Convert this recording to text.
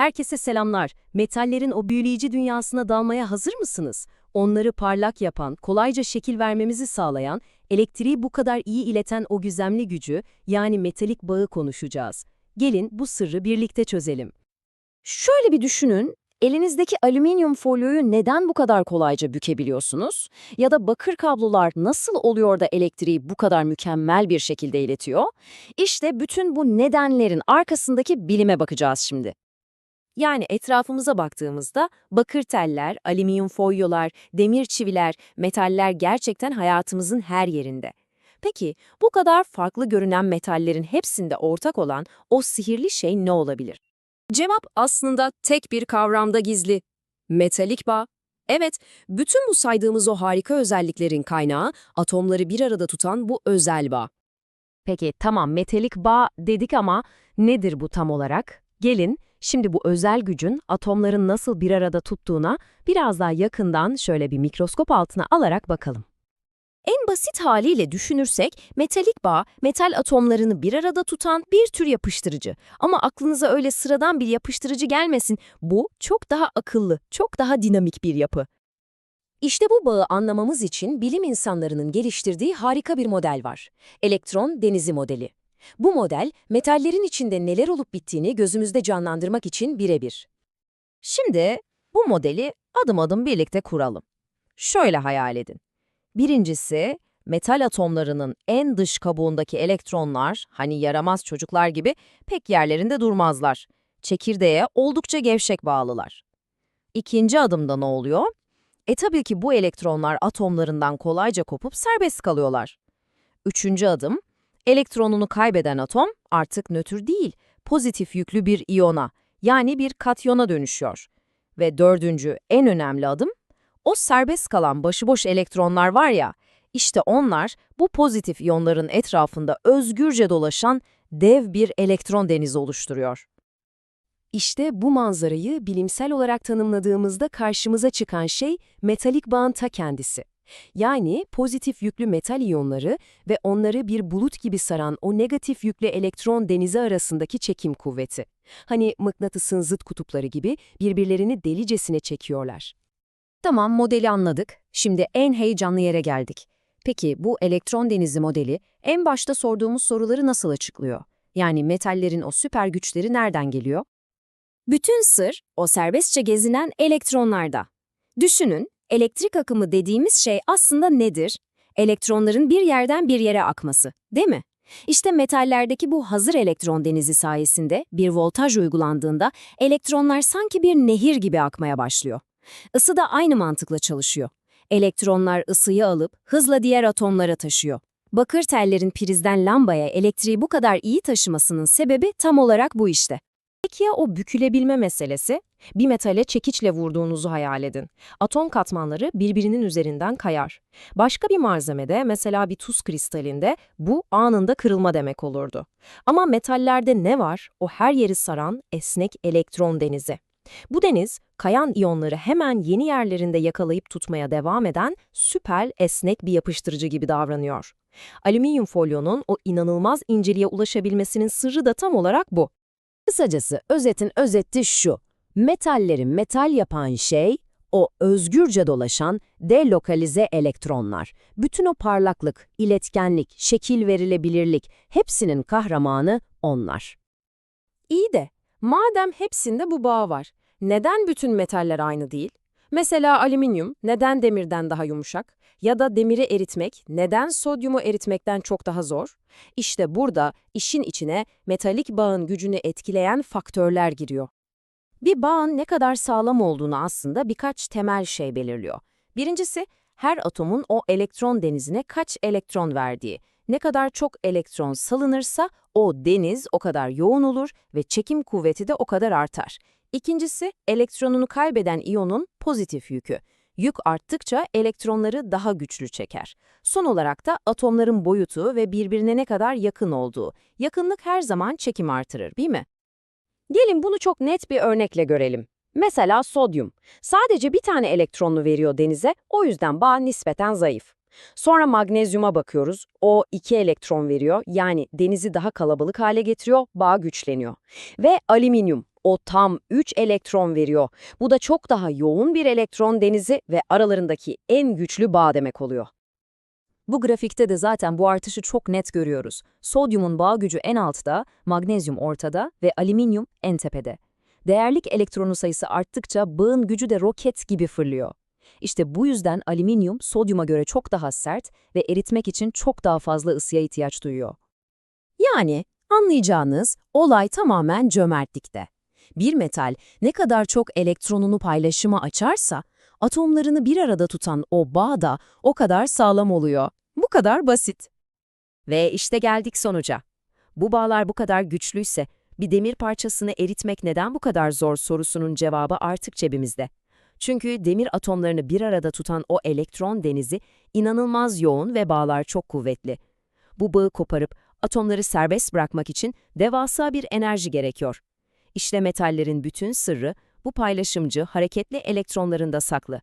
Herkese selamlar. Metallerin o büyüleyici dünyasına dalmaya hazır mısınız? Onları parlak yapan, kolayca şekil vermemizi sağlayan, elektriği bu kadar iyi ileten o gizemli gücü, yani metalik bağı konuşacağız. Gelin bu sırrı birlikte çözelim. Şöyle bir düşünün, elinizdeki alüminyum folyoyu neden bu kadar kolayca bükebiliyorsunuz? Ya da bakır kablolar nasıl oluyor da elektriği bu kadar mükemmel bir şekilde iletiyor? İşte bütün bu nedenlerin arkasındaki bilime bakacağız şimdi. Yani etrafımıza baktığımızda bakır teller, alüminyum folyolar, demir çiviler, metaller gerçekten hayatımızın her yerinde. Peki bu kadar farklı görünen metallerin hepsinde ortak olan o sihirli şey ne olabilir? Cevap aslında tek bir kavramda gizli. Metalik bağ. Evet, bütün bu saydığımız o harika özelliklerin kaynağı atomları bir arada tutan bu özel bağ. Peki tamam metalik bağ dedik ama nedir bu tam olarak? Gelin şimdi bu özel gücün atomların nasıl bir arada tuttuğuna biraz daha yakından şöyle bir mikroskop altına alarak bakalım. En basit haliyle düşünürsek metalik bağ, metal atomlarını bir arada tutan bir tür yapıştırıcı. Ama aklınıza öyle sıradan bir yapıştırıcı gelmesin. Bu çok daha akıllı, çok daha dinamik bir yapı. İşte bu bağı anlamamız için bilim insanlarının geliştirdiği harika bir model var. Elektron denizi modeli. Bu model, metallerin içinde neler olup bittiğini gözümüzde canlandırmak için birebir. Şimdi bu modeli adım adım birlikte kuralım. Şöyle hayal edin. Birincisi, metal atomlarının en dış kabuğundaki elektronlar, hani yaramaz çocuklar gibi pek yerlerinde durmazlar. Çekirdeğe oldukça gevşek bağlılar. İkinci adımda ne oluyor? E tabii ki bu elektronlar atomlarından kolayca kopup serbest kalıyorlar. Üçüncü adım, elektronunu kaybeden atom artık nötr değil, pozitif yüklü bir iyona, yani bir katyona dönüşüyor. Ve dördüncü, en önemli adım, o serbest kalan başıboş elektronlar var ya, işte onlar bu pozitif iyonların etrafında özgürce dolaşan dev bir elektron denizi oluşturuyor. İşte bu manzarayı bilimsel olarak tanımladığımızda karşımıza çıkan şey metalik bağın ta kendisi. Yani pozitif yüklü metal iyonları ve onları bir bulut gibi saran o negatif yüklü elektron denizi arasındaki çekim kuvveti. Hani mıknatısın zıt kutupları gibi birbirlerini delicesine çekiyorlar. Tamam, modeli anladık. Şimdi en heyecanlı yere geldik. Peki bu elektron denizi modeli en başta sorduğumuz soruları nasıl açıklıyor? Yani metallerin o süper güçleri nereden geliyor? Bütün sır o serbestçe gezinen elektronlarda. Düşünün, elektrik akımı dediğimiz şey aslında nedir? Elektronların bir yerden bir yere akması, değil mi? İşte metallerdeki bu hazır elektron denizi sayesinde bir voltaj uygulandığında elektronlar sanki bir nehir gibi akmaya başlıyor. Isı da aynı mantıkla çalışıyor. Elektronlar ısıyı alıp hızla diğer atomlara taşıyor. Bakır tellerin prizden lambaya elektriği bu kadar iyi taşımasının sebebi tam olarak bu işte. Peki o bükülebilme meselesi? Bir metale çekiçle vurduğunuzu hayal edin. Atom katmanları birbirinin üzerinden kayar. Başka bir malzemede, mesela bir tuz kristalinde bu anında kırılma demek olurdu. Ama metallerde ne var? O her yeri saran esnek elektron denizi. Bu deniz, kayan iyonları hemen yeni yerlerinde yakalayıp tutmaya devam eden süper esnek bir yapıştırıcı gibi davranıyor. Alüminyum folyonun o inanılmaz inceliğe ulaşabilmesinin sırrı da tam olarak bu. Kısacası özetin özeti şu. Metalleri metal yapan şey, o özgürce dolaşan delokalize elektronlar. Bütün o parlaklık, iletkenlik, şekil verilebilirlik hepsinin kahramanı onlar. İyi de madem hepsinde bu bağ var, neden bütün metaller aynı değil? Mesela alüminyum neden demirden daha yumuşak? Ya da demiri eritmek neden sodyumu eritmekten çok daha zor? İşte burada işin içine metalik bağın gücünü etkileyen faktörler giriyor. Bir bağın ne kadar sağlam olduğunu aslında birkaç temel şey belirliyor. Birincisi, her atomun o elektron denizine kaç elektron verdiği. Ne kadar çok elektron salınırsa o deniz o kadar yoğun olur ve çekim kuvveti de o kadar artar. İkincisi, elektronunu kaybeden iyonun pozitif yükü. Yük arttıkça elektronları daha güçlü çeker. Son olarak da atomların boyutu ve birbirine ne kadar yakın olduğu. Yakınlık her zaman çekim artırır, değil mi? Gelin bunu çok net bir örnekle görelim. Mesela sodyum. Sadece bir tane elektronlu veriyor denize, o yüzden bağ nispeten zayıf. Sonra magnezyuma bakıyoruz. O iki elektron veriyor, yani denizi daha kalabalık hale getiriyor, bağ güçleniyor. Ve alüminyum. O tam 3 elektron veriyor. Bu da çok daha yoğun bir elektron denizi ve aralarındaki en güçlü bağ demek oluyor. Bu grafikte de zaten bu artışı çok net görüyoruz. Sodyumun bağ gücü en altta, magnezyum ortada ve alüminyum en tepede. Değerlik elektronu sayısı arttıkça bağın gücü de roket gibi fırlıyor. İşte bu yüzden alüminyum sodyuma göre çok daha sert ve eritmek için çok daha fazla ısıya ihtiyaç duyuyor. Yani anlayacağınız olay tamamen cömertlikte. Bir metal ne kadar çok elektronunu paylaşıma açarsa, atomlarını bir arada tutan o bağ da o kadar sağlam oluyor. Bu kadar basit. Ve işte geldik sonuca. Bu bağlar bu kadar güçlüyse, bir demir parçasını eritmek neden bu kadar zor sorusunun cevabı artık cebimizde. Çünkü demir atomlarını bir arada tutan o elektron denizi inanılmaz yoğun ve bağlar çok kuvvetli. Bu bağı koparıp atomları serbest bırakmak için devasa bir enerji gerekiyor. İşte metallerin bütün sırrı bu paylaşımcı, hareketli elektronlarında saklı.